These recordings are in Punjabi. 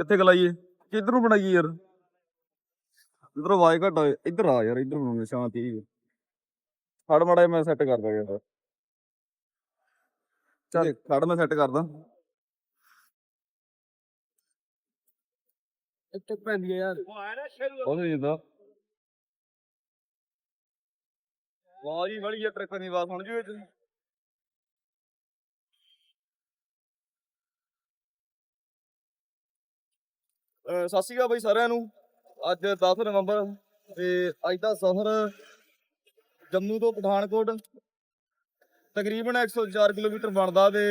ਕਿੱਥੇ ਗਲਾਈਏ ਕਿੱਧਰ ਨੂੰ ਬਣਾਈਏ ਯਾਰ? ਇਧਰ ਆਵਾਜ਼ ਘੱਟ ਆਏ ਇੱਧਰ ਆ ਯਾਰ ਇੱਧਰ ਬਣਾਉਂਦੇ ਸ਼ਾਂਤੀ ਜਿਹੀ। ਖੜ ਮੜਾ ਮੈਂ ਸੈੱਟ ਕਰਦਾ ਯਾਰ। ਚੱਲ। ਖੜ ਮੈਂ ਸੈੱਟ ਕਰਦਾ। ਇੱਥੇ ਪੈਂਦੀ ਯਾਰ। ਉਹਦੇ ਜਿੱਦਾਂ ਆਵਾਜ਼ ਹੀ ਬੜੀ ਹੈ ਟਰੱਕਾਂ ਦੀ ਆਵਾਜ਼ ਸੁਣ ਜੂ ਵਿੱਚ ਸਤਿ ਸ਼੍ਰੀ ਅਕਾਲ ਬਾਈ ਸਾਰਿਆਂ ਨੂੰ। ਅੱਜ 10 ਨਵੰਬਰ ਤੇ ਅੱਜ ਦਾ ਸਫ਼ਰ ਜੰਮੂ ਤੋਂ ਪਠਾਨਕੋਟ ਤਕਰੀਬਨ 104 ਕਿਲੋਮੀਟਰ ਬਣਦਾ ਤੇ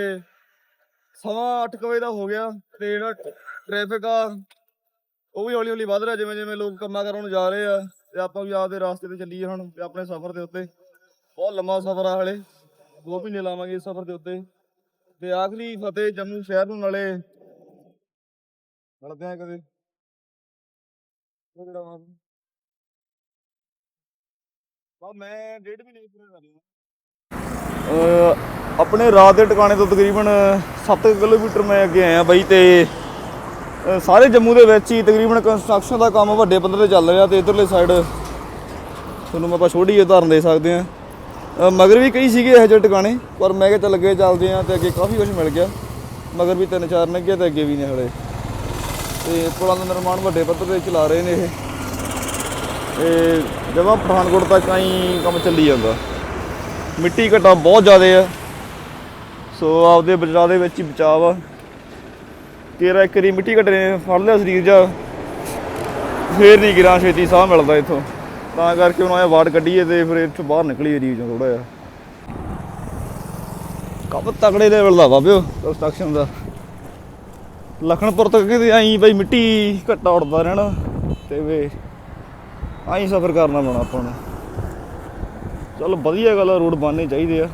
ਸਵਾ 8 ਕੁ ਵਜੇ ਦਾ ਹੋ ਗਿਆ ਤੇ ਜਿਹੜਾ ਟ੍ਰੈਫਿਕ ਆ, ਉਹ ਵੀ ਹੌਲੀ ਹੌਲੀ ਵੱਧ ਰਿਹਾ, ਜਿਵੇਂ ਜਿਵੇਂ ਲੋਕ ਕੰਮਾਂ ਕਰਨ ਨੂੰ ਜਾ ਰਹੇ ਆ ਤੇ ਆਪਾਂ ਵੀ ਆਪਦੇ ਰਾਸਤੇ ਤੇ ਚੱਲੀਏ ਹੁਣ ਤੇ ਆਪਣੇ ਸਫ਼ਰ ਦੇ ਉੱਤੇ। ਬਹੁਤ ਲੰਮਾ ਸਫ਼ਰ ਆ ਹਲੇ, ਦੋ ਮਹੀਨੇ ਲਾਵਾਂਗੇ ਇਸ ਸਫ਼ਰ ਦੇ ਉੱਤੇ। ਤੇ ਆਖਰੀ ਫਤਿਹ ਜੰਮੂ ਸ਼ਹਿਰ ਨੂੰ ਨਾਲੇ ਮਿਲਦੇ ਆ ਕਦੇ? ਉਹ ਜਿਹੜਾ ਵਾ ਬਾ ਮੈਂ ਡੇਢ ਮਹੀਨੇ ਪੂਰੇ ਕਰ ਲਿਆ ਆਪਣੇ ਰਾਤ ਦੇ ਟਿਕਾਣੇ ਤੋਂ ਤਕਰੀਬਨ 7 ਕਿਲੋਮੀਟਰ ਮੈਂ ਅੱਗੇ ਆਇਆ ਬਾਈ ਤੇ ਅ, ਸਾਰੇ ਜੰਮੂ ਦੇ ਵਿੱਚ ਹੀ ਤਕਰੀਬਨ ਕੰਸਟਰਕਸ਼ਨ ਦਾ ਕੰਮ ਵੱਡੇ ਪੱਧਰ ਤੇ ਚੱਲ ਰਿਹਾ ਤੇ ਇਧਰਲੇ ਸਾਈਡ ਤੁਹਾਨੂੰ ਮੈਂ ਆਪਾਂ ਛੋਟੀ ਜਿਹੀ ਉਦਾਹਰਨ ਦੇ ਸਕਦੇ ਆ ਮਗਰ ਵੀ ਕਈ ਸੀਗੇ ਇਹੋ ਜਿਹੇ ਟਿਕਾਣੇ ਪਰ ਮੈਂ ਕਿਹਾ ਚੱਲ ਅੱਗੇ ਚੱਲਦੇ ਆ ਤੇ ਅੱਗੇ ਕਾਫੀ ਕੁਝ ਮਿਲ ਗਿਆ। ਮਗਰ ਵੀ ਤਿੰਨ ਚਾਰ ਨੇ ਤੇ ਅੱਗੇ ਵੀ ਨੇ ਹਲੇ। ਤੇ ਪੁਲਾਂ ਦਾ ਨਿਰਮਾਣ ਵੱਡੇ ਪੱਧਰ ਤੇ ਚਲਾ ਰਹੇ ਨੇ ਇਹ। ਇਹ ਜਮਾਂ ਪਠਾਨਕੋਟ ਤੱਕ ਆਈ ਕੰਮ ਚੱਲੀ ਜਾਂਦਾ। ਮਿੱਟੀ ਘਟਾ ਬਹੁਤ ਜ਼ਿਆਦਾ ਆ। ਸੋ ਆਪਦੇ ਬਚਾਅ ਦੇ ਵਿੱਚ ਹੀ ਬਚਾਅ ਆ। ਤੇਰਾ ਇੱਕ ਵਾਰੀ ਮਿੱਟੀ ਘਟੇ ਨੇ, ਫੜ ਲਿਆ ਸਰੀਰ ਜਾ। ਫੇਰ ਨਹੀਂ ਗਿਰਾਂ, ਛੇਤੀ ਸਾਹ ਮਿਲਦਾ ਇੱਥੋਂ। ਤਾਂ ਕਰਕੇ ਉਹਨਾਂ ਇਹ ਵਾਰਡ ਕੱਢੀਏ ਤੇ ਫਿਰ ਇੱਥੋਂ ਬਾਹਰ ਨਿਕਲੀਏ ਰੀਜ ਥੋੜਾ ਜਿਹਾ। ਕੰਮ ਤਕੜੇ ਲੈਵਲ ਦਾ ਬਾਬਿਓ ਕੰਸਟਰਕਸ਼ਨ ਦਾ। ਲਖਨਪੁਰ ਤੱਕ ਕਹਿੰਦੇ ਆਈ ਬਈ ਮਿੱਟੀ ਘੱਟਾ ਉੜਦਾ ਰਹਿਣਾ ਤੇ ਵੇ, ਆਈ ਸਫ਼ਰ ਕਰਨਾ ਪੈਣਾ ਆਪਾਂ ਨੂੰ। ਚਲ ਵਧੀਆ ਗੱਲ ਆ, ਰੋਡ ਬਣਨੇ ਚਾਹੀਦੇ ਆ।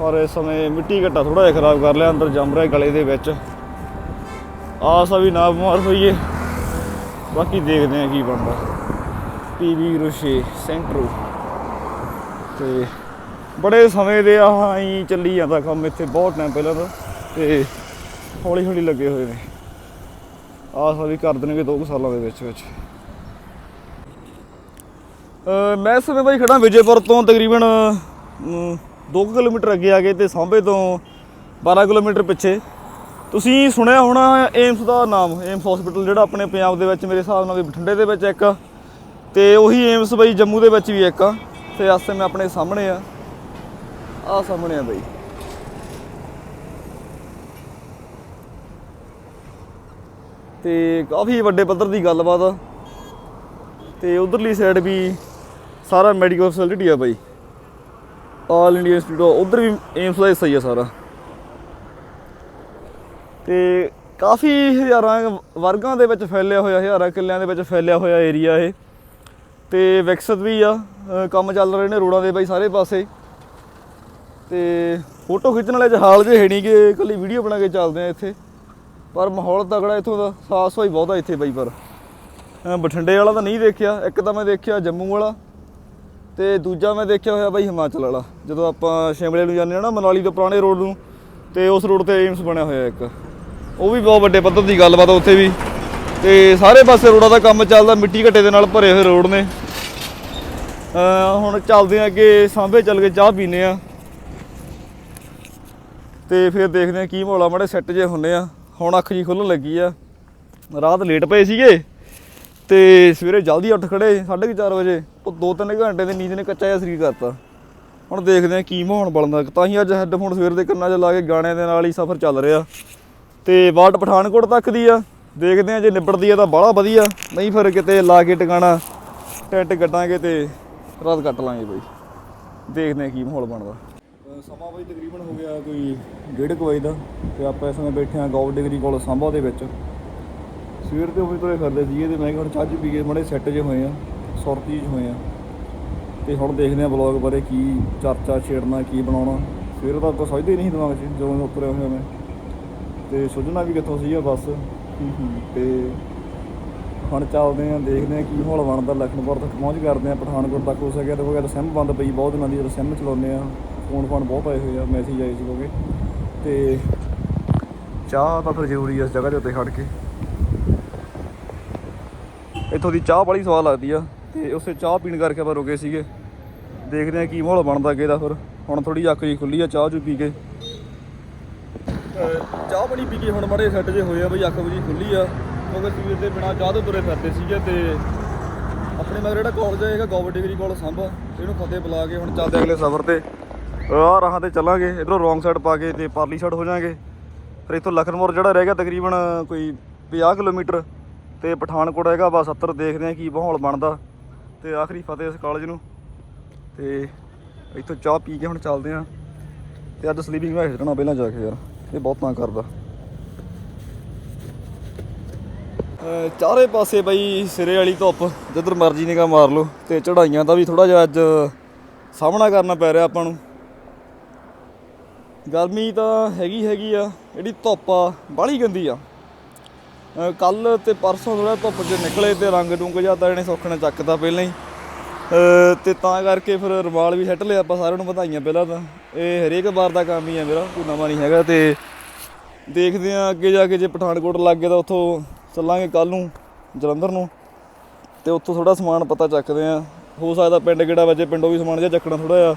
ਪਰ ਇਸ ਸਮੇਂ ਮਿੱਟੀ ਘੱਟਾ ਥੋੜਾ ਜਿਹਾ ਖਰਾਬ ਕਰ ਲਿਆ, ਅੰਦਰ ਜੰਮ ਰਿਹਾ ਗਲੇ ਦੇ ਵਿੱਚ। ਆਸ ਆ ਵੀ ਨਾ ਬਿਮਾਰ ਹੋਈਏ। ਬਾਕੀ ਦੇਖਦੇ ਆ ਕੀ ਬਣਦਾ। ਪੀਵੀ ਰੁਸ਼ੇ, ਸੈਂਟਰੋ। ਤੇ ਬੜੇ ਸਮੇਂ ਦੇ ਆਹ ਆਈ ਚੱਲੀ ਜਾਂਦਾ ਕੰਮ ਇੱਥੇ ਬਹੁਤ ਟਾਈਮ ਪਹਿਲਾਂ ਦਾ ਤੇ ਹੌਲੀ ਹੌਲੀ ਲੱਗੇ ਹੋਏ ਨੇ। ਆਸ ਆ ਕਰ ਦੇਣਗੇ 2 ਸਾਲਾਂ ਦੇ ਵਿੱਚ ਵਿੱਚ। ਮੈਂ ਇਸ ਸਮੇਂ ਬਾਈ ਖੜਾ ਵਿਜੇਪੁਰ ਤੋਂ ਤਕਰੀਬਨ 2 ਕਿਲੋਮੀਟਰ ਅੱਗੇ ਆ ਗਏ ਤੇ ਸਾਂਭੇ ਤੋਂ 12 ਕਿਲੋਮੀਟਰ ਪਿੱਛੇ। ਤੁਸੀਂ ਸੁਣਿਆ ਹੋਣਾ ਏਮਸ ਦਾ ਨਾਮ, ਏਮਸ ਹਸਪੀਟਲ ਜਿਹੜਾ ਆਪਣੇ ਪੰਜਾਬ ਦੇ ਵਿੱਚ ਮੇਰੇ ਹਿਸਾਬ ਨਾਲ ਵੀ ਬਠਿੰਡੇ ਦੇ ਵਿੱਚ ਇੱਕ। ਆ ਤੇ ਉਹੀ ਏਮਸ ਬਈ ਜੰਮੂ ਦੇ ਵਿੱਚ ਵੀ ਇੱਕ। ਆ ਤੇ ਇਸ ਮੈਂ ਆਪਣੇ ਸਾਹਮਣੇ ਆ। ਆ ਸਾਹਮਣੇ ਆ ਬਈ। ਤੇ ਕਾਫੀ ਵੱਡੇ ਪੱਧਰ ਦੀ ਗੱਲਬਾਤ ਆ। ਤੇ ਉਧਰਲੀ ਸਾਈਡ ਵੀ ਸਾਰਾ ਮੈਡੀਕਲ ਫੈਸਿਲਿਟੀ ਆ ਬਾਈ। ਆਲ ਇੰਡੀਆ ਇੰਸਟੀਚਿਊਟ ਉਧਰ ਵੀ ਏਮਸ ਦਾ ਹਿੱਸਾ ਹੀ ਆ ਸਾਰਾ। ਤੇ ਕਾਫੀ ਹਜ਼ਾਰਾਂ ਵਰਗਾਂ ਦੇ ਵਿੱਚ ਫੈਲਿਆ ਹੋਇਆ, ਹਜ਼ਾਰਾਂ ਕਿੱਲਿਆਂ ਦੇ ਵਿੱਚ ਫੈਲਿਆ ਹੋਇਆ ਏਰੀਆ ਇਹ। ਤੇ ਵਿਕਸਿਤ ਵੀ ਆ ਕੰਮ ਚੱਲ ਰਹੇ ਨੇ ਰੋਡਾਂ ਦੇ ਬਾਈ ਸਾਰੇ ਪਾਸੇ। ਤੇ ਫੋਟੋ ਖਿੱਚਣ ਵਾਲੇ ਜਹਾਲ ਜੇ ਹੈ ਨਹੀਂ ਕਿ ਇਕੱਲੀ ਵੀਡੀਓ ਬਣਾ ਕੇ ਚੱਲਦੇ ਆ ਇੱਥੇ। ਪਰ ਮਾਹੌਲ ਤਗੜਾ ਇੱਥੋਂ ਦਾ, ਸਾਫ਼ ਸਫ਼ਾਈ ਬਹੁਤ ਆ ਇੱਥੇ ਬਾਈ ਪਰ। ਬਠਿੰਡੇ ਵਾਲਾ ਤਾਂ ਨਹੀਂ ਦੇਖਿਆ ਇੱਕ ਤਾਂ ਮੈਂ ਦੇਖਿਆ ਜੰਮੂ ਵਾਲਾ, ਤੇ ਦੂਜਾ ਮੈਂ ਦੇਖਿਆ ਹੋਇਆ ਬਾਈ ਹਿਮਾਚਲ ਵਾਲਾ, ਜਦੋਂ ਆਪਾਂ ਸ਼ਿਮਲੇ ਨੂੰ ਜਾਂਦੇ ਆ ਨਾ ਮਨਾਲੀ ਤੋਂ ਪੁਰਾਣੇ ਰੋਡ ਨੂੰ, ਤੇ ਉਸ ਰੋਡ ਤੇ ਏਮਸ ਬਣਿਆ ਹੋਇਆ ਇੱਕ। ਉਹ ਵੀ ਬਹੁਤ ਵੱਡੇ ਪੱਧਰ ਦੀ ਗੱਲਬਾਤ ਆ ਉੱਥੇ ਵੀ, ਤੇ ਸਾਰੇ ਪਾਸੇ ਰੋਡਾਂ ਦਾ ਕੰਮ ਚੱਲਦਾ, ਮਿੱਟੀ ਘੱਟੇ ਦੇ ਨਾਲ ਭਰੇ ਹੋਏ ਰੋਡ ਨੇ। ਹੁਣ ਚੱਲਦੇ ਆ ਅੱਗੇ, ਸਾਂਭੇ ਚੱਲ ਕੇ ਚਾਹ ਪੀਨੇ ਆ ਤੇ ਫਿਰ ਦੇਖਦੇ ਆ ਕੀ ਮਾਹੌਲ ਆ, ਮਾੜੇ ਸੈੱਟ ਜੇ ਹੁੰਨੇ ਆ ਹੁਣ ਅੱਖ ਜੀ ਖੁੱਲਣ ਲੱਗੀ ਆ। ਰਾਤ ਲੇਟ ਪਏ ਸੀਗੇ ਤੇ ਸਵੇਰੇ ਜਲਦੀ ਉੱਠ ਖੜੇ 4:30 ਵਜੇ। ਉਹ 2-3 ਘੰਟੇ ਦੇ ਨੀਂਦ ਨੇ ਕੱਚਾ ਜਿਹਾ ਸਰੀਰ ਕਰਤਾ। ਹੁਣ ਦੇਖਦੇ ਆ ਕੀ ਮਾਹੌਲ ਬਣਦਾ। ਤਾਂ ਹੀ ਅੱਜ ਹੈੱਡਫੋਨ ਸਵੇਰ ਦੇ ਕੰਨਾਂ 'ਚ ਲਾ ਕੇ ਗਾਣਿਆਂ ਦੇ ਨਾਲ ਹੀ ਸਫ਼ਰ ਚੱਲ ਰਿਹਾ। ਤੇ ਬਾਟ ਪਠਾਨਕੋਟ ਤੱਕ ਦੀ ਆ। ਦੇਖਦੇ ਆ ਜੇ ਨਿਬੜਦੀ ਆ ਤਾਂ ਬਾਹਲਾ ਵਧੀਆ। ਨਹੀਂ ਫਿਰ ਕਿਤੇ ਲਾ ਕੇ ਟਿਕਾਣਾ ਟੈਂਟ ਕੱਟਾਂਗੇ ਤੇ ਰਾਤ ਕੱਟ ਲਾਂਗੇ ਬਈ। ਦੇਖਦੇ ਆ ਕੀ ਮਾਹੌਲ ਬਣਦਾ। ਸਮਾਂ ਬਈ ਤਕਰੀਬਨ ਹੋ ਗਿਆ ਕੋਈ 1:30 ਵਜੇ ਦਾ ਤੇ ਆਪਾਂ ਇਸ ਸਮੇਂ ਬੈਠੇ ਆ ਗੌਰ ਡਿਗਰੀ ਕੋਲ ਸੰਭਾ ਦੇ ਵਿੱਚ। ਸਵੇਰ ਦੇ ਉਹੀ ਤੁਰੇ ਫਿਰਦੇ ਸੀਗੇ ਤੇ ਮੈਂ ਕਿਹਾ ਹੁਣ ਚੱਜ ਪੀ ਕੇ ਮੜੇ ਸੈੱਟ ਜੇ ਹੋਏ ਆ, ਸੁਰਤੀ ਜਿਹੇ ਹੋਏ ਆ। ਤੇ ਹੁਣ ਦੇਖਦੇ ਆ ਬਲੌਗ ਬਾਰੇ ਕੀ ਚਰਚਾ ਛੇੜਨਾ, ਕੀ ਬਣਾਉਣਾ। ਸਵੇਰ ਦਾ ਤਾਂ ਸੋਚਦੇ ਨਹੀਂ ਦਿਮਾਗ 'ਚ ਜਦੋਂ ਦਾ ਹੋਇਆ ਮੈਂ। ਤੇ ਸੁਝਣਾ ਵੀ ਕਿੱਥੋਂ ਸੀਗਾ ਬਸ। ਤੇ ਹੁਣ ਚੱਲਦੇ ਆ ਦੇਖਦੇ ਆ ਕੀ ਮਾਹੌਲ ਬਣਦਾ। ਲਖਨਪੁਰ ਤੱਕ ਪਹੁੰਚ ਕਰਦੇ ਆ ਪਠਾਨਕੋਟ ਤੱਕ। ਹੋ ਸਕਿਆ ਤੇ ਹੋ ਗਿਆ ਤਾਂ ਬੰਦ ਪਈ, ਬਹੁਤ ਦਿਨਾਂ ਦੀ ਜਦੋਂ ਸਿਮ ਚਲਾਉਂਦੇ ਆ ਫੋਨ ਫੋਨ ਬਹੁਤ ਆਏ ਹੋਏ ਆ ਮੈਸੇਜ ਆਏ ਸੀ ਕਿਉਂਕਿ ਤੇ ਚਾਹ ਤਾਂ ਫਿਰ ਜ਼ਰੂਰੀ ਆ ਇਸ ਜਗ੍ਹਾ ਦੇ ਉੱਤੇ ਖੜ ਕੇ। ਇੱਥੋਂ ਦੀ ਚਾਹ ਬੜੀ ਸਵਾਦ ਲੱਗਦੀ ਆ, ਤੇ ਉਸੇ ਚਾਹ ਪੀਣ ਕਰਕੇ ਆਪਾਂ ਰੁਕੇ ਸੀਗੇ। ਦੇਖਦੇ ਆ ਕੀ ਮਾਹੌਲ ਬਣਦਾ ਅੱਗੇ ਦਾ ਫਿਰ। ਹੁਣ ਥੋੜੀ ਅੱਖ ਜੀ ਖੁੱਲੀ ਆ ਚਾਹ ਚੂ ਪੀ ਕੇ। ਚਾਹ ਬਣੀ ਪੀ ਕੇ ਹੁਣ ਮੜੇ ਸੈੱਟ ਜੇ ਹੋਏ ਆ ਬਈ, ਅੱਖ ਜੀ ਖੁੱਲੀ ਆ। ਕਿਉਂਕਿ ਸਵੇਰ ਦੇ ਬਿਨਾ ਚਾਹ ਤੋਂ ਤੁਰੇ ਫਿਰਦੇ ਸੀਗੇ ਤੇ ਆਪਣੇ ਮਗਰ ਜਿਹੜਾ ਕਾਲਜ ਹੈਗਾ ਗਵਰਨਮੈਂਟ ਡਿਗਰੀ ਕਾਲਜ ਸੰਭਾ ਇਹਨੂੰ ਫਤਿਹ ਬੁਲਾ ਕੇ ਹੁਣ ਚੱਲਦੇ ਅਗਲੇ ਸਫ਼ਰ ਤੇ। ਆਹ ਰਾਹਾਂ ਤੇ ਚੱਲਾਂਗੇ, ਇਧਰੋਂ ਰੋਂਗ ਸਾਈਡ ਪਾ ਕੇ ਤੇ ਪਰਲੀ ਸਾਈਡ ਹੋ ਜਾਾਂਗੇ। ਫਿਰ ਇੱਥੋਂ ਲਖਨਪੁਰ ਜਿਹੜਾ ਰਹਿ ਗਿਆ ਤਕਰੀਬਨ ਕੋਈ 50 ਕਿਲੋਮੀਟਰ ਤੇ ਪਠਾਨਕੋਟ ਹੈਗਾ, ਬਸ 70 ਦੇਖਦੇ ਆ ਕੀ ਮਾਹੌਲ ਬਣਦਾ। ਤੇ ਆਖਰੀ ਫਤਿਹ ਇਸ ਕਾਲਜ ਨੂੰ। ਤੇ ਇੱਥੋਂ ਚਾਹ ਪੀ ਕੇ ਹੁਣ ਚੱਲਦੇ ਆ ਤੇ ਅੱਜ ਸਲੀਪਿੰਗ ਮੈਂ ਛੱਡਣਾ ਪਹਿਲਾਂ ਜਾ ਕੇ ਯਾਰ, ਇਹ ਬਹੁਤ ਤੰਗ ਕਰਦਾ। ਚਾਰੇ ਪਾਸੇ ਬਈ ਸਿਰੇ ਵਾਲੀ ਧੁੱਪ, ਜਿੱਧਰ ਮਰਜ਼ੀ ਨਿਗਾ ਮਾਰ ਲਓ। ਤੇ ਚੜਾਈਆਂ ਦਾ ਵੀ ਥੋੜਾ ਜਿਹਾ ਅੱਜ ਸਾਹਮਣਾ ਕਰਨਾ ਪੈ ਰਿਹਾ ਆਪਾਂ ਨੂੰ। ਗਰਮੀ ਤਾਂ ਹੈਗੀ ਹੈਗੀ ਆ, ਜਿਹੜੀ ਧੁੱਪ ਆ, ਬਾਹਲੀ ਗੰਦੀ ਆ। ਕੱਲ ਤੇ ਪਰਸੋਂ ਥੋੜਾ ਧੁੱਪ 'ਚ ਨਿਕਲੇ ਤੇ ਰੰਗ ਡੁੰਗ ਜਿਹਾ ਇਹਨੇ ਸੁੱਖ ਨੇ ਚੱਕਦਾ ਪਹਿਲਾਂ ਹੀ। ਅਹ ਤੇ ਤਾਂ ਕਰਕੇ ਫਿਰ ਰੁਮਾਲ ਵੀ ਛੱਟ ਲਿਆ ਆਪਾਂ ਸਾਰਿਆਂ ਨੂੰ ਵਧਾਈਆਂ ਪਹਿਲਾਂ ਤਾਂ। ਇਹ ਹਰੇਕ ਵਾਰ ਦਾ ਕੰਮ ਹੀ ਆ ਮੇਰਾ, ਕੋਈ ਨਵਾਂ ਨਹੀਂ ਹੈਗਾ ਤੇ ਦੇਖਦੇ ਆ ਅੱਗੇ ਜਾ ਕੇ ਜੇ ਪਠਾਨਕੋਟ ਲੱਗ ਗਿਆ ਤਾਂ ਉੱਥੋਂ ਚੱਲਾਂਗੇ ਕੱਲ ਨੂੰ, ਜਲੰਧਰ ਨੂੰ। ਤੇ ਉੱਥੋਂ ਥੋੜਾ ਸਮਾਨ ਪਤਾ ਚੱਕਦੇ ਆ ਹੋ ਸਕਦਾ ਪਿੰਡ ਕਿਹੜਾ ਵਜੇ ਪਿੰਡੋਂ ਵੀ ਸਮਾਨ ਜਿਹਾ ਚੱਕਣਾ ਥੋੜਾ ਜਿਹਾ।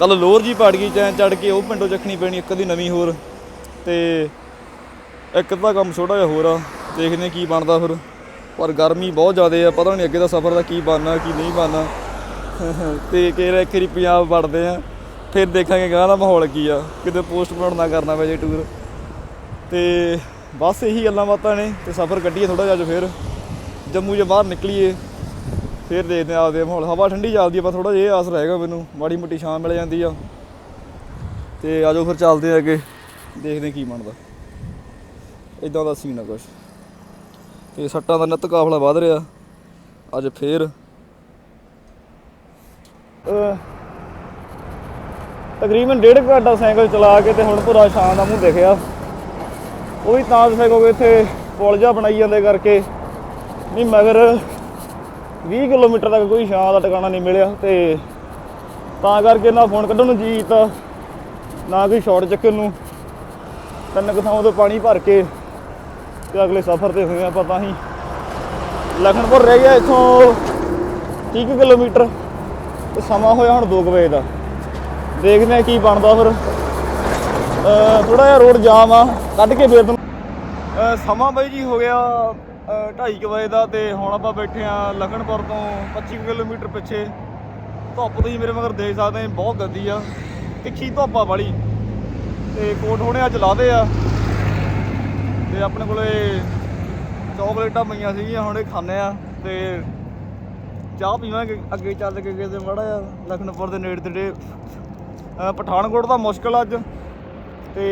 ਕੱਲ ਲੋਰ ਜੀ ਪੜ ਗਈ, ਚੈਨ ਚੜ ਕੇ ਉਹ ਪਿੰਡੋਂ ਚੱਕਣੀ ਪੈਣੀ, ਇੱਕ ਦੀ ਨਵੀਂ ਹੋਰ। ਤੇ ਇੱਕ ਤਾਂ ਕੰਮ ਛੋਟਾ ਜਿਹਾ ਹੋਰ ਆ, ਦੇਖਦੇ ਕੀ ਬਣਦਾ ਫਿਰ। ਪਰ ਗਰਮੀ ਬਹੁਤ ਜ਼ਿਆਦਾ ਆ, ਪਤਾ ਨਹੀਂ ਅੱਗੇ ਦਾ ਸਫ਼ਰ ਦਾ ਕੀ ਬਣਨਾ, ਕੀ ਨਹੀਂ ਬਣਨਾ। ਤੇ ਕਿਹੜਾ ਇੱਕ ਵਾਰੀ ਪੰਜਾਬ ਵੜਦੇ ਆ ਫਿਰ ਦੇਖਾਂਗੇ ਗਾਂ ਦਾ ਮਾਹੌਲ ਕੀ ਆ, ਕਿਤੇ ਪੋਸਟਪੋਨ ਨਾ ਕਰਨਾ ਪੈ ਜੇ ਟੂਰ ਤੇ ਬਸ ਇਹੀ ਗੱਲਾਂ ਬਾਤਾਂ ਨੇ, ਤੇ ਸਫ਼ਰ ਕੱਢੀਏ ਥੋੜਾ ਜਿਹਾ ਅੱਜ ਫਿਰ। ਜੰਮੂ ਜੇ ਬਾਹਰ ਨਿਕਲੀਏ ਫਿਰ ਦੇਖਦੇ ਆ ਆਪਦੇ ਮਾਹੌਲ। ਹਵਾ ਠੰਡੀ ਚੱਲਦੀ ਆ, ਪਰ ਥੋੜਾ ਜਿਹਾ ਆਸ ਰਹੇਗਾ ਮੈਨੂੰ। ਮਾੜੀ ਮੋਟੀ ਛਾਂ ਮਿਲ ਜਾਂਦੀ ਆ। ਤੇ ਆਜੋ ਫਿਰ ਚੱਲਦੇ ਆ ਅੱਗੇ। ਦੇਖਦੇ ਕੀ ਬਣਦਾ। ਇਦਾਂ ਦਾ ਸੀਨ ਆ ਕੁਛ। ਤੇ ਸੱਟਾਂ ਦਾ ਨਿੱਤ ਕਾਫਲਾ ਵਧ ਰਿਹਾ। ਅੱਜ ਫੇਰ ਤਕਰੀਬਨ ਡੇਢ ਘੰਟਾ ਸਾਈਕਲ ਚਲਾ ਕੇ ਤੇ ਹੁਣ ਪੂਰਾ ਸ਼ਾਮ ਦਾ ਮੂੰਹ ਦਿਖਿਆ। ਉਹ ਵੀ ਤਾਂ ਦੱਸਿਆ ਕਿਉਂਕਿ ਇੱਥੇ ਪੁਲ ਜਿਹਾ ਬਣਾਈ ਜਾਂਦੇ ਕਰਕੇ। ਨਹੀਂ, ਮਗਰ 20 ਕਿਲੋਮੀਟਰ ਤੱਕ ਕੋਈ ਛਾਂ ਦਾ ਟਿਕਾਣਾ ਨਹੀਂ ਮਿਲਿਆ ਤੇ ਤਾਂ ਕਰਕੇ ਨਾ ਫੋਨ ਕੱਢਣ ਨੂੰ ਜੀ ਕੀਤਾ, ਨਾ ਕੋਈ ਸ਼ਾਰਟ ਚੱਕਣ ਨੂੰ। ਤਿੰਨ ਕੁ ਥਾਵਾਂ ਤੋਂ ਪਾਣੀ ਭਰ ਕੇ ਤੇ ਅਗਲੇ ਸਫ਼ਰ ਤੇ ਹੋਏ ਆਪਾਂ ਤਾਂ ਹੀ। ਲਖਨਪੁਰ ਰਹਿ ਗਿਆ ਇੱਥੋਂ 30 ਕੁ ਕਿਲੋਮੀਟਰ ਤੇ ਸਮਾਂ ਹੋਇਆ ਹੁਣ 2 ਵਜੇ ਦਾ। ਦੇਖਦੇ ਆ ਕੀ ਬਣਦਾ ਫਿਰ। ਥੋੜਾ ਜਿਹਾ ਰੋਡ ਜਾਮ ਆ, ਕੱਢ ਕੇ ਫੇਰ ਤੁਹਾਨੂੰ। ਸਮਾਂ ਬਾਈ ਜੀ ਹੋ ਗਿਆ 2:30 ਵਜੇ ਦਾ ਤੇ ਹੁਣ ਆਪਾਂ ਬੈਠੇ ਆ ਲਖਨਪੁਰ ਤੋਂ 25 ਕਿਲੋਮੀਟਰ ਪਿੱਛੇ। ਧੁੱਪ ਤੁਸੀਂ ਮੇਰੇ ਮਗਰ ਦੇਖ ਸਕਦੇ ਬਹੁਤ ਗੰਦੀ ਆ। ਤਿੱਖੀ ਧੁੱਪ ਆ ਬੜੀ ਤੇ ਕੋਟ ਹੋਣੇ ਅੱਜ ਲਾਦੇ ਆ। ਤੇ ਆਪਣੇ ਕੋਲੇ ਚਾਕਲੇਟਾਂ ਪਈਆਂ ਸੀਗੀਆਂ, ਹੁਣ ਇਹ ਖਾਣੇ ਆ। ਤੇ ਚਾਹ ਪੀਵਾਂਗੇ, ਅੱਗੇ ਚੱਲ ਕੇ ਕਿਤੇ ਮੜਾ ਆ ਲਖਨਪੁਰ ਦੇ ਨੇੜੇ ਤੇੜੇ। ਪਠਾਨਕੋਟ ਦਾ ਮੁਸ਼ਕਲ ਅੱਜ। ਤੇ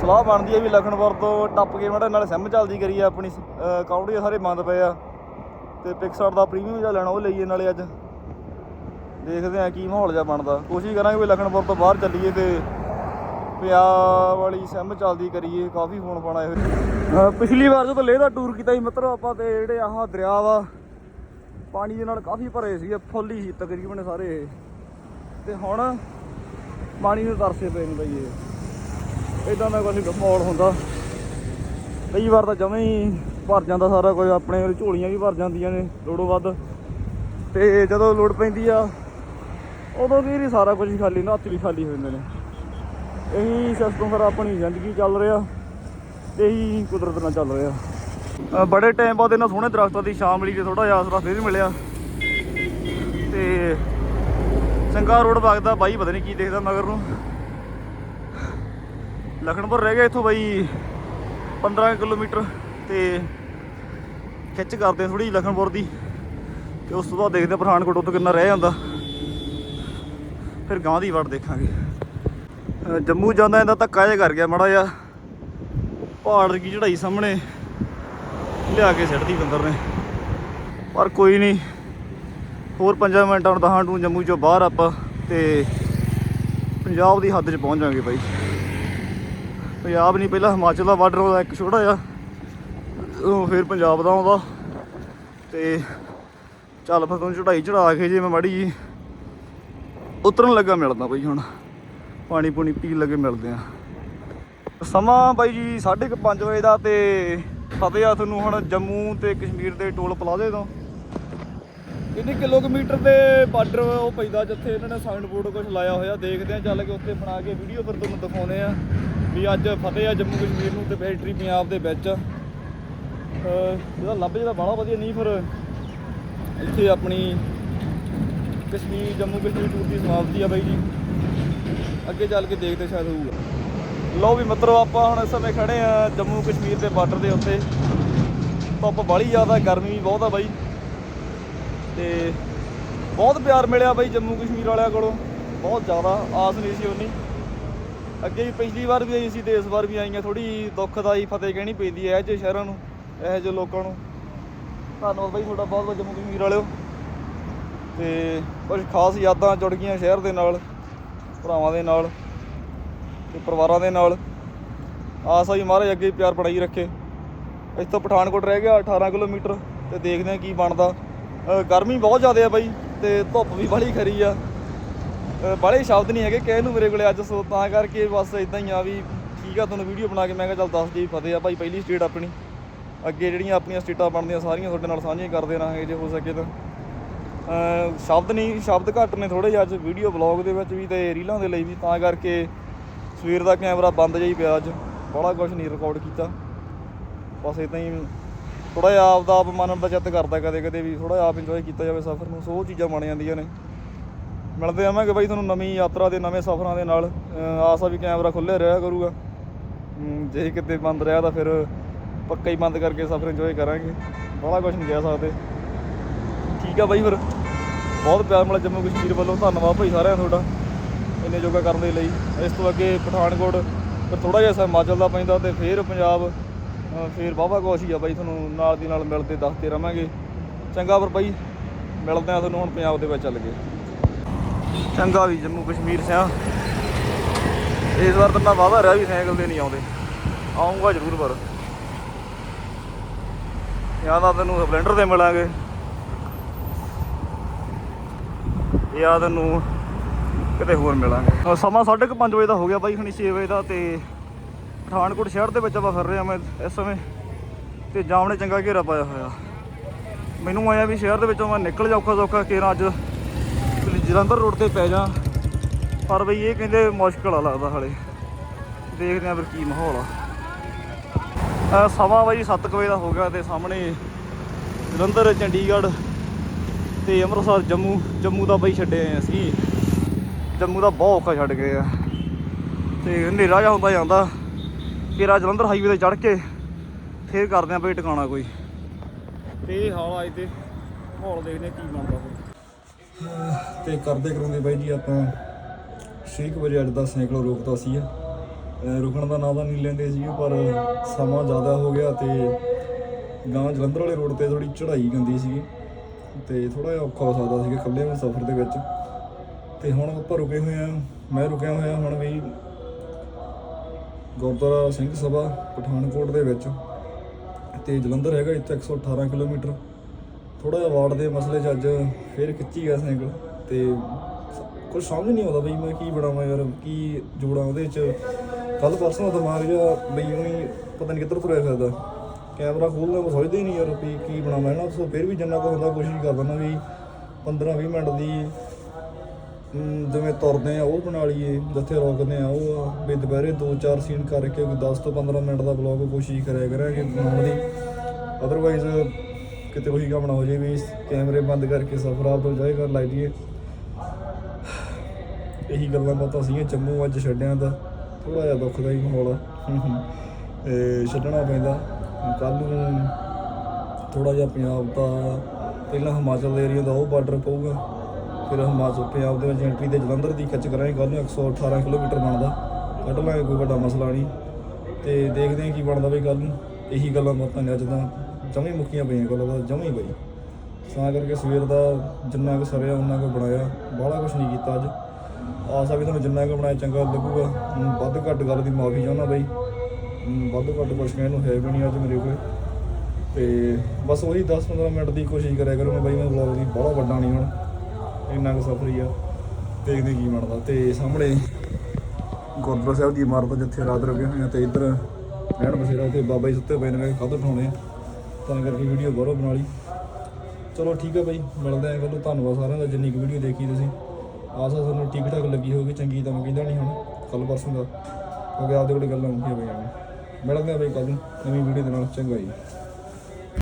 ਸਲਾਹ ਬਣਦੀ ਹੈ ਵੀ ਲਖਨਪੁਰ ਤੋਂ ਟੱਪ ਕੇ ਮੜਾ ਨਾਲ ਸਿਮ ਚੱਲਦੀ ਕਰੀਏ ਆਪਣੀ ਅਕਾਊਂਟ ਸਾਰੇ ਬੰਦ ਪਏ ਆ। ਤੇ ਪਿਕਸਆਰਟ ਦਾ ਪ੍ਰੀਮੀਅਮ ਜਿਹਾ ਲੈਣਾ, ਉਹ ਲਈਏ ਨਾਲੇ ਅੱਜ। ਦੇਖਦੇ ਆ ਕੀ ਮਾਹੌਲ ਜਿਹਾ ਬਣਦਾ। ਕੋਸ਼ਿਸ਼ ਕਰਾਂਗੇ ਵੀ ਲਖਨਪੁਰ ਤੋਂ ਬਾਹਰ ਚੱਲੀਏ ਤੇ ਪੰਜਾਬ ਵਾਲੀ ਸਿਮ ਚੱਲਦੀ ਕਰੀਏ, ਕਾਫੀ ਫੋਨ ਪਾਣਾ ਹੋਏ ਪਿਛਲੀ ਵਾਰ ਜਦੋਂ ਲੇਹ ਦਾ ਟੂਰ ਕੀਤਾ ਸੀ ਮਿੱਤਰੋ, ਆਪਾਂ ਤੇ ਜਿਹੜੇ ਆਹ ਦਰਿਆ ਵਾ, ਪਾਣੀ ਦੇ ਨਾਲ ਕਾਫੀ ਭਰੇ ਸੀਗੇ, ਫੁੱਲ ਹੀ ਸੀ ਤਕਰੀਬਨ ਸਾਰੇ। ਇਹ ਤੇ ਹੁਣ ਪਾਣੀ ਨੂੰ ਤਰਸੇ ਪਏ ਨੇ ਬਈ ਇਹ। ਇਦਾਂ ਦਾ ਕੁਝ ਮਾਹੌਲ ਹੁੰਦਾ। ਕਈ ਵਾਰ ਤਾਂ ਜਮੇ ਹੀ ਭਰ ਜਾਂਦਾ ਸਾਰਾ ਕੁਝ ਆਪਣੇ ਝੋਲੀਆਂ ਵੀ ਭਰ ਜਾਂਦੀਆਂ ਨੇ ਲੋੜੋਂ ਵੱਧ। ਤੇ ਜਦੋਂ ਲੋੜ ਪੈਂਦੀ ਆ, ਉਦੋਂ ਵੀ ਨਹੀਂ ਸਾਰਾ ਕੁਝ ਹੀ ਖਾਲੀ ਨਾ ਹੱਥ ਵੀ ਖਾਲੀ ਹੋ ਜਾਂਦੇ ਨੇ। ਇਹੀ ਸਿਸਟਮ ਫਿਰ ਆਪਣੀ ਜ਼ਿੰਦਗੀ ਚੱਲ ਰਿਹਾ ਤੇ ਇਹੀ ਕੁਦਰਤ ਨਾਲ ਚੱਲ ਰਿਹਾ। ਬੜੇ ਟਾਈਮ ਬਾਅਦ ਇਹਨਾਂ ਸੋਹਣੇ ਦਰਖਤਾਂ ਦੀ ਸ਼ਾਮ ਲਈ ਤੇ ਥੋੜਾ ਜਿਹਾ ਆਸਰਾ ਫੇਰ ਮਿਲਿਆ। ਤੇ ਚੰਗਾ ਰੋਡ ਵਗਦਾ, ਬਾਈ ਪਤਾ ਨਹੀਂ ਕੀ ਦੇਖਦਾ ਮਗਰ ਨੂੰ। ਲਖਨਪੁਰ ਰਹਿ ਗਿਆ ਇੱਥੋਂ ਬਾਈ 15 ਕਿਲੋਮੀਟਰ ਤੇ ਖਿੱਚ ਕਰਦੇ ਥੋੜੀ ਲਖਨਪੁਰ ਦੀ ਤੇ ਉਸ ਤੋਂ ਬਾਅਦ ਦੇਖਦੇ ਹਾਂ ਪਠਾਨਕੋਟ ਤੋਂ ਕਿੰਨਾ ਰਹਿ ਜਾਂਦਾ। ਫਿਰ ਗਾਂ ਦੀ ਵੜ ਦੇਖਾਂਗੇ। ਜੰਮੂ ਜਾਂਦਾ ਇਹਦਾ ਧੱਕਾ ਜਿਹਾ ਕਰ ਗਿਆ ਮੜਾ ਜਿਹਾ। ਪਹਾੜ ਦੀ ਚੜਾਈ ਸਾਹਮਣੇ ਲਿਆ ਕੇ ਸਿੱਟਦੀ ਬੰਦਰ ਨੇ। ਪਰ ਕੋਈ ਨਹੀਂ। ਹੋਰ 5 ਮਿੰਟਾਂ ਨੂੰ ਦਹਾਂ ਨੂੰ ਜੰਮੂ ਚੋਂ ਬਾਹਰ ਆਪਾਂ ਤੇ ਪੰਜਾਬ ਦੀ ਹੱਦ 'ਚ ਪਹੁੰਚ ਜਾਵਾਂਗੇ ਬਾਈ। ਪੰਜਾਬ ਨਹੀਂ, ਪਹਿਲਾਂ ਹਿਮਾਚਲ ਦਾ ਬਾਰਡਰ ਉਹਦਾ ਇੱਕ ਛੋਟਾ ਜਿਹਾ ਉਹ ਫਿਰ ਪੰਜਾਬ ਦਾ ਆਉਂਦਾ। ਤੇ ਚੱਲ ਫਿਰ ਤੁਹਾਨੂੰ ਚੜਾਈ ਚੜਾ ਕੇ ਜੇ ਮੈਂ ਮਾੜੀ ਜੀ ਉਤਰਨ ਲੱਗਾ, ਮਿਲਦਾ ਬਈ ਹੁਣ। ਪਾਣੀ ਪੂਣੀ ਪੀਣ ਲੱਗੇ ਮਿਲਦੇ ਆ। ਸਮਾਂ ਬਾਈ ਜੀ 5:30 ਵਜੇ ਦਾ ਤੇ ਫਤਿਹ ਆ ਤੁਹਾਨੂੰ ਹੁਣ ਜੰਮੂ ਤੇ ਕਸ਼ਮੀਰ ਦੇ ਟੋਲ ਪਲਾਜ਼ੇ ਤੋਂ। ਕਿੰਨੇ ਕਿਲੋਮੀਟਰ ਦੇ ਬਾਰਡਰ ਉਹ ਪੈਂਦਾ ਜਿੱਥੇ ਇਹਨਾਂ ਨੇ ਸਾਈਨ ਬੋਰਡ ਕੁਝ ਲਾਇਆ ਹੋਇਆ, ਦੇਖਦੇ ਆ ਚੱਲ ਕੇ ਉੱਥੇ ਬਣਾ ਕੇ ਵੀਡੀਓ ਫਿਰ ਤੁਹਾਨੂੰ ਦਿਖਾਉਂਦੇ ਆ। ਵੀ ਅੱਜ ਫਤਿਹ ਆ ਜੰਮੂ ਕਸ਼ਮੀਰ ਨੂੰ ਤੇ ਬੈਟਰੀ ਪੰਜਾਬ ਦੇ ਵਿੱਚ। ਇਹਦਾ ਲੱਭ ਜਿਹੜਾ ਬੜਾ ਵਧੀਆ ਨਹੀਂ ਫਿਰ। ਇੱਥੇ ਆਪਣੀ ਕਸ਼ਮੀਰ, ਜੰਮੂ ਕਸ਼ਮੀਰ ਟੂਰ ਦੀ ਸਮਾਪਤੀ ਆ ਬਾਈ ਜੀ। ਅੱਗੇ ਚੱਲ ਕੇ ਦੇਖਦੇ ਸ਼ਾਇਦ ਹੋਊਗਾ। ਲਓ ਵੀ ਮਤਲਬ ਆਪਾਂ ਹੁਣ ਇਸ ਸਮੇਂ ਖੜੇ ਆ ਜੰਮੂ ਕਸ਼ਮੀਰ ਦੇ ਬਾਰਡਰ ਦੇ ਉੱਤੇ। ਧੁੱਪ ਬਾਲੀ ਜ਼ਿਆਦਾ, ਗਰਮੀ ਵੀ ਬਹੁਤ ਆ ਬਾਈ। ਤੇ ਬਹੁਤ ਪਿਆਰ ਮਿਲਿਆ ਬਾਈ ਜੰਮੂ ਕਸ਼ਮੀਰ ਵਾਲਿਆਂ ਕੋਲੋਂ। ਬਹੁਤ ਜ਼ਿਆਦਾ ਆਸ ਨਹੀਂ ਸੀ ਉਨੀ। ਅੱਗੇ ਵੀ ਪਿਛਲੀ ਵਾਰ ਵੀ ਆਈ ਸੀ ਤੇ ਇਸ ਵਾਰ ਵੀ ਆਈਆਂ ਥੋੜੀ ਦੁੱਖਦਾਈ ਫਤਿਹ ਕਹਿਣੀ ਪੈਂਦੀ ਹੈ ਇਹ ਜਿਹੇ ਸ਼ਹਿਰਾਂ ਨੂੰ, ਇਹੋ ਜਿਹੇ ਲੋਕਾਂ ਨੂੰ। ਧੰਨਵਾਦ ਬਾਈ ਤੁਹਾਡਾ ਬਹੁਤ ਬਹੁਤ ਜੰਮੂ ਕਸ਼ਮੀਰ ਵਾਲਿਓ। ਤੇ ਕੁਝ ਖਾਸ ਯਾਦਾਂ ਜੁੜ ਗਈਆਂ ਸ਼ਹਿਰ ਦੇ ਨਾਲ, ਭਰਾਵਾਂ ਦੇ ਨਾਲ ਤੇ ਪਰਿਵਾਰਾਂ ਦੇ ਨਾਲ। ਆਸ ਆ ਜੀ ਮਹਾਰਾਜ ਅੱਗੇ ਪਿਆਰ ਬਣਾਈ ਰੱਖੇ। ਇੱਥੋਂ ਪਠਾਨਕੋਟ ਰਹਿ ਗਿਆ 18 ਕਿਲੋਮੀਟਰ ਤੇ ਦੇਖਦੇ ਆ ਕੀ ਬਣਦਾ। ਗਰਮੀ ਬਹੁਤ ਜ਼ਿਆਦਾ ਆ ਬਾਈ ਤੇ ਧੁੱਪ ਵੀ ਬੜੀ ਖਰੀ ਆ। ਅ, ਸ਼ਬਦ ਨਹੀਂ ਹੈਗੇ ਕਹਿਣ ਨੂੰ ਮੇਰੇ ਕੋਲੇ ਅੱਜ ਸੋ ਤਾਂ ਕਰਕੇ ਬਸ ਇਦਾਂ ਹੀ ਆ ਵੀ ਠੀਕ ਆ ਤੁਹਾਨੂੰ ਵੀਡੀਓ ਬਣਾ ਕੇ ਮੈਂ ਕਿਹਾ ਚੱਲ ਦੱਸ ਦੀ ਫਤਿਹ ਆ ਭਾਈ ਪਹਿਲੀ ਸਟੇਟ ਆਪਣੀ। ਅੱਗੇ ਜਿਹੜੀਆਂ ਆਪਣੀਆਂ ਸਟੇਟਾਂ ਬਣਦੀਆਂ ਸਾਰੀਆਂ ਤੁਹਾਡੇ ਨਾਲ ਸਾਂਝੀਆਂ ਕਰਦੇ ਰਹਾਂਗੇ ਜੇ ਹੋ ਸਕੇ ਤਾਂ। ਸ਼ਬਦ ਨਹੀਂ ਸ਼ਬਦ ਘੱਟ ਨੇ ਥੋੜੇ ਜਿਹਾ ਅੱਜ ਵੀਡੀਓ ਬਲੌਗ ਦੇ ਵਿੱਚ ਵੀ ਤੇ ਰੀਲਾਂ ਦੇ ਲਈ ਵੀ ਤਾਂ ਕਰਕੇ ਸਵੇਰ ਦਾ ਕੈਮਰਾ ਬੰਦ ਜਿਹਾ ਹੀ ਪਿਆ ਅੱਜ। ਬੜਾ ਕੁਝ ਨਹੀਂ ਰਿਕਾਰਡ ਕੀਤਾ। ਬਸ ਇਦਾਂ ਹੀ ਥੋੜਾ ਜਿਹਾ ਆਪ ਦਾ ਆਪ ਮੰਨਣ ਦਾ ਚਿੱਤ ਕਰਦਾ ਕਦੇ ਕਦੇ ਵੀ ਥੋੜਾ ਆਪ ਇੰਜੋਏ ਕੀਤਾ ਜਾਵੇ ਸਫ਼ਰ ਨੂੰ। ਸੋ ਉਹ ਚੀਜ਼ਾਂ ਬਣ ਜਾਂਦੀਆਂ ਨੇ। ਮਿਲਦੇ ਆਵਾਂਗੇ ਬਾਈ ਤੁਹਾਨੂੰ ਨਵੀਂ ਯਾਤਰਾ ਦੇ, ਨਵੇਂ ਸਫ਼ਰਾਂ ਦੇ ਨਾਲ। ਅਹ ਆਸ ਆ ਵੀ ਕੈਮਰਾ ਖੁੱਲੇ ਰਿਹਾ ਕਰੂਗਾ। ਜੇ ਕਿਤੇ ਬੰਦ ਰਿਹਾ ਤਾਂ ਫਿਰ ਪੱਕਾ ਹੀ ਬੰਦ ਕਰਕੇ ਸਫ਼ਰ ਇੰਜੋਏ ਕਰਾਂਗੇ। ਬੜਾ ਕੁਝ ਨਹੀਂ ਕਹਿ ਸਕਦੇ। ਠੀਕ ਆ ਬਾਈ ਫਿਰ। ਬਹੁਤ ਪਿਆਰ ਮਿਲਿਆ ਜੰਮੂ ਕਸ਼ਮੀਰ ਵੱਲੋਂ ਧੰਨਵਾਦ ਭਾਈ ਸਾਰਿਆਂ ਤੁਹਾਡਾ, ਇੰਨੇ ਜੋਗਾ ਕਰਨ ਦੇ ਲਈ। ਇਸ ਤੋਂ ਅੱਗੇ ਪਠਾਨਕੋਟ ਫਿਰ ਥੋੜਾ ਜਿਹਾ ਹਿਮਾਚਲ ਦਾ ਪੈਂਦਾ ਤੇ ਫਿਰ ਪੰਜਾਬ ਫਿਰ ਵਾਹਵਾ ਕੁਛ ਹੀ ਆ ਬਾਈ ਤੁਹਾਨੂੰ ਨਾਲ ਦੀ ਨਾਲ ਮਿਲਦੇ ਦੱਸਦੇ ਰਵਾਂਗੇ। ਚੰਗਾ ਫਿਰ ਬਾਈ, ਮਿਲਦੇ ਆ ਤੁਹਾਨੂੰ ਹੁਣ ਪੰਜਾਬ ਦੇ ਵਿੱਚ ਚੱਲ ਗਏ ਚੰਗਾ ਵੀ ਜੰਮੂ ਕਸ਼ਮੀਰ ਸਿਆ। ਇਸ ਵਾਰ ਤਾਂ ਮੈਂ ਵਾਹਵਾ ਰਿਹਾ ਵੀ ਸਾਈਕਲ ਤੇ ਨਹੀਂ ਆਉਂਦੇ। ਆਉਂਗਾ ਜ਼ਰੂਰ ਪਰ। ਜਾਂ ਤਾਂ ਤੈਨੂੰ ਸਪਲੈਂਡਰ ਤੇ ਮਿਲਾਂਗੇ। ਜਾਂ ਤੈਨੂੰ ਕਿਤੇ ਹੋਰ ਮਿਲਾਂਗੇ। ਅਹ ਸਮਾਂ 5:30 ਵਜੇ ਦਾ ਹੋ ਗਿਆ ਬਾਈ, ਹੁਣੀ 6 ਵਜੇ ਦਾ ਤੇ ਪਠਾਨਕੋਟ ਸ਼ਹਿਰ ਦੇ ਵਿੱਚ ਆਪਾਂ ਫਿਰ ਰਹੇ ਹਾਂ ਮੈਂ ਇਸ ਸਮੇਂ। ਤੇ ਜਾਮ ਨੇ ਚੰਗਾ ਘੇਰਾ ਪਾਇਆ ਹੋਇਆ। ਮੈਨੂੰ ਆਇਆ ਵੀ ਸ਼ਹਿਰ ਦੇ ਵਿੱਚੋਂ ਮੈਂ ਨਿਕਲ ਜਾ ਔਖਾ ਸੌਖਾ, ਕੇਰਾਂ ਅੱਜ ਜਲੰਧਰ ਰੋਡ ਤੇ ਪੈ ਜਾ। ਪਰ ਬਈ ਇਹ ਕਹਿੰਦੇ ਮੁਸ਼ਕਲ ਆ ਲੱਗਦਾ ਹਲੇ। ਦੇਖਦੇ ਆ ਫਿਰ ਕੀ ਮਾਹੌਲ ਆ। ਸਮਾਂ ਬਾਈ 7 ਵਜੇ ਦਾ ਹੋ ਗਿਆ ਤੇ ਸਾਹਮਣੇ ਜਲੰਧਰ, ਚੰਡੀਗੜ੍ਹ ਤੇ ਅੰਮ੍ਰਿਤਸਰ, ਜੰਮੂ। ਜੰਮੂ ਦਾ ਬਈ ਛੱਡੇ ਆਏ ਅਸੀਂ। ਜੰਮੂ ਦਾ ਬਹੁਤ ਔਖਾ ਛੱਡ ਗਏ ਆ। ਤੇ ਹਨੇਰਾ ਜਿਹਾ ਹੁੰਦਾ ਜਾਂਦਾ ਕਿਰਾ ਜਲੰਧਰ ਹਾਈਵੇ ਤੇ ਚੜ੍ਹ ਕੇ ਫੇਰ ਕਰਦੇ ਆ ਬਈ ਟਿਕਾਣਾ ਕੋਈ। ਤੇ ਹਾਲ ਆ ਤੇ ਮਾਹੌਲ ਦੇਖਦੇ ਆ ਕੀ ਬਣਦਾ। ਤੇ ਕਰਦੇ ਕਰਾਉਂਦੇ ਬਾਈ ਜੀ ਆਪਾਂ 6 ਵਜੇ ਅੱਜ ਦਾ ਸਾਈਕਲ ਰੋਕਤਾ ਸੀ। ਰੁਕਣ ਦਾ ਨਾਂ ਤਾਂ ਨਹੀਂ ਲੈਂਦੇ ਸੀ, ਪਰ ਸਮਾਂ ਜ਼ਿਆਦਾ ਹੋ ਗਿਆ ਤੇ ਗਾਂ ਜਲੰਧਰ ਵਾਲੇ ਰੋਡ ਤੇ ਥੋੜੀ ਚੜ੍ਹਾਈ ਗੰਦੀ ਸੀ ਤੇ ਥੋੜਾ ਜਿਹਾ ਔਖਾ ਹੋ ਸਕਦਾ ਸੀਗਾ ਇਕੱਲੇ ਨੂੰ ਸਫ਼ਰ ਦੇ ਵਿੱਚ। ਤੇ ਹੁਣ ਆਪਾਂ ਰੁਕੇ ਹੋਏ ਆ ਮੈਂ ਰੁਕਿਆ ਹੋਇਆ ਹੁਣ ਵੀ ਗੁਰਦੁਆਰਾ ਸਿੰਘ ਸਭਾ, ਪਠਾਨਕੋਟ ਦੇ ਵਿੱਚ ਤੇ ਜਲੰਧਰ ਹੈਗਾ ਇੱਥੇ 118 ਕਿਲੋਮੀਟਰ। ਥੋੜਾ ਜਿਹਾ ਵਾਰਡ ਦੇ ਮਸਲੇ 'ਚ ਅੱਜ ਫੇਰ ਖਿੱਚੀ ਗਿਆ ਸਾਈਕਲ ਤੇ ਕੁਝ ਸਮਝ ਨਹੀਂ ਆਉਂਦਾ ਬਈ ਮੈਂ ਕੀ ਬਣਾਵਾਂ ਯਾਰ, ਕੀ ਜੋੜਾਂ ਉਹਦੇ 'ਚ। ਕੱਲ ਪਰਸੋਂ ਦਿਮਾਗ ਜਿਹਾ ਬਈ ਉਹੀ ਪਤਾ ਨਹੀਂ ਕਿੱਧਰ ਤੁਰਿਆ ਫਿਰਦਾ। ਕੈਮਰਾ ਖੋਲਣਾ ਮੈਂ ਸੋਚਦਾ ਹੀ ਨਹੀਂ ਯਾਰ ਵੀ ਕੀ ਬਣਾਵਾਂ, ਇਹਨਾਂ ਸੋ ਫਿਰ ਵੀ ਜਿੰਨਾ ਕੁ ਹੁੰਦਾ ਕੋਸ਼ਿਸ਼ ਕਰਦਾ ਨਾ ਵੀ 15 20 ਮਿੰਟ ਦੀ ਜਿਵੇਂ ਤੁਰਦੇ ਆ ਉਹ ਬਣਾ ਲਈਏ, ਜਿੱਥੇ ਰੋਕਦੇ ਆ ਉਹ ਆ। ਵੀ ਦੁਪਹਿਰੇ 2-4 ਸੀਨ ਕਰਕੇ ਕੋਈ 10 ਤੋਂ 15 ਮਿੰਟ ਦਾ ਬਲੌਗ ਕੋਸ਼ਿਸ਼ ਕਰਿਆ ਕਰਾਂਗੇ ਬਣਾਉਣ ਦੀ। ਅਦਰਵਾਈਜ਼ ਕਿਤੇ ਉਹੀ ਕੰਮ ਨਾ ਹੋ ਜੇ ਵੀ ਕੈਮਰੇ ਬੰਦ ਕਰਕੇ ਸਫ਼ਰ ਆਪ ਤੋਂ ਜਾਏ ਕਰ ਲਾਈ ਲਈਏ। ਇਹੀ ਗੱਲਾਂ ਬਾਤਾਂ ਸੀਗੀਆਂ ਜੰਮੂ ਅੱਜ ਛੱਡਿਆਂ ਦਾ। ਥੋੜਾ ਜਿਹਾ ਦੁੱਖ ਦਾ ਹੀ ਮਾਹੌਲ ਆ। ਛੱਡਣਾ ਪੈਂਦਾ। ਕੱਲ ਨੂੰ ਥੋੜਾ ਜਿਹਾ ਪੰਜਾਬ ਦਾ ਪਹਿਲਾਂ ਹਿਮਾਚਲ ਦੇ ਏਰੀਆ ਦਾ ਉਹ ਬਾਰਡਰ ਪਊਗਾ। ਫਿਰ ਹਿਮਾਚਲ ਪੰਜਾਬ ਦੇ ਵਿੱਚ ਐਂਟਰੀ ਤੇ ਜਲੰਧਰ ਦੀ ਖਿੱਚ ਕਰਾਂਗੇ। ਕੱਲ ਨੂੰ 118 ਕਿਲੋਮੀਟਰ ਬਣਦਾ। ਕੱਢ ਲਾਂਗੇ ਕੋਈ ਵੱਡਾ ਮਸਲਾ ਨਹੀਂ। ਤੇ ਦੇਖਦੇ ਹਾਂ ਕੀ ਬਣਦਾ ਬਈ ਕੱਲ ਨੂੰ। ਇਹੀ ਗੱਲਾਂ ਬਾਤਾਂ ਨੇ ਅੱਜ ਤਾਂ ਜਮੀ ਮੁੱਕੀਆਂ ਪਈਆਂ ਗੱਲਾਂ ਤਾਂ ਜਮੀ ਬਈ ਤਾਂ ਕਰਕੇ ਸਵੇਰ ਦਾ ਜਿੰਨਾ ਕੁ ਸਰਿਆ ਉਹਨਾਂ ਕੁ ਬਣਾਇਆ। ਬਾਹਲਾ ਕੁਝ ਨਹੀਂ ਕੀਤਾ ਅੱਜ। ਆਸ ਆ ਵੀ ਤੁਹਾਨੂੰ ਜਿੰਨਾ ਕੁ ਬਣਾਇਆ ਚੰਗਾ ਲੱਗੂਗਾ। ਵੱਧ ਘੱਟ ਗੱਲ ਦੀ ਮਾਫੀ ਚਾਹੁੰਦਾ ਬਈ। ਵੱਧ ਘੱਟ ਕੁਝ ਕਹਿਣ ਨੂੰ ਹੈ ਵੀ ਨਹੀਂ ਅੱਜ ਮੇਰੇ ਕੋਲ। ਤੇ ਬਸ ਉਹੀ 10-15 ਮਿੰਟ ਦੀ ਕੋਸ਼ਿਸ਼ ਕਰਿਆ ਕਰੂੰਗਾ ਬਈ, ਮੈਂ ਵਲੌਗ ਦੀ ਬਹੁਤ ਵੱਡਾ ਨਹੀਂ ਹੁਣ। ਇੰਨਾ ਕੁ ਸਫ਼ਰੀ ਆ। ਦੇਖਦੇ ਕੀ ਬਣਦਾ। ਤੇ ਸਾਹਮਣੇ ਗੁਰਦੁਆਰਾ ਸਾਹਿਬ ਦੀ ਇਮਾਰਤ ਜਿੱਥੇ ਰਾਤ ਰੁਕੇ ਹੋਏ ਆ ਤੇ ਇੱਧਰ ਰਹਿਣ ਬਸੇਰਾ ਤੇ ਬਾਬਾ ਜੀ ਸੁੱਤੇ ਪਏ ਨੇ, ਮੈਂ ਖਾਦ ਉਠਾਉਣੇ ਆ। ਤਾਂ ਕਰਕੇ ਵੀਡੀਓ ਗੌਰਵ ਬਣਾ ਲਈ। ਚਲੋ ਠੀਕ ਹੈ ਬਾਈ, ਮਿਲਦੇ ਆਂ ਕੱਲ ਧੰਨਵਾਦ ਸਾਰਿਆਂ ਦਾ, ਜਿੰਨੀ ਕੁ ਵੀਡੀਓ ਦੇਖੀ ਤੁਸੀਂ। ਆਸਾ ਤੁਹਾਨੂੰ ਠੀਕ ਠਾਕ ਲੱਗੀ ਹੋਵੇ ਚੰਗੀ ਤਾਂ ਮੈਂ ਕਹਿੰਦਾ ਨਹੀਂ ਹੁਣ ਕੱਲ ਪਰਸੋਂ ਦਾ। ਕਿਉਂਕਿ ਆਪਦੇ ਕੋਲ ਗੱਲਾਂ ਹੁੰਦੀਆਂ ਪਈਆਂ ਨੇ। ਮਿਲਦੇ ਆਂ ਬਾਈ ਕੱਲ ਨੂੰ, ਨਵੀਂ ਵੀਡੀਓ ਦੇ ਨਾਲ। ਚੰਗਾ ਜੀ।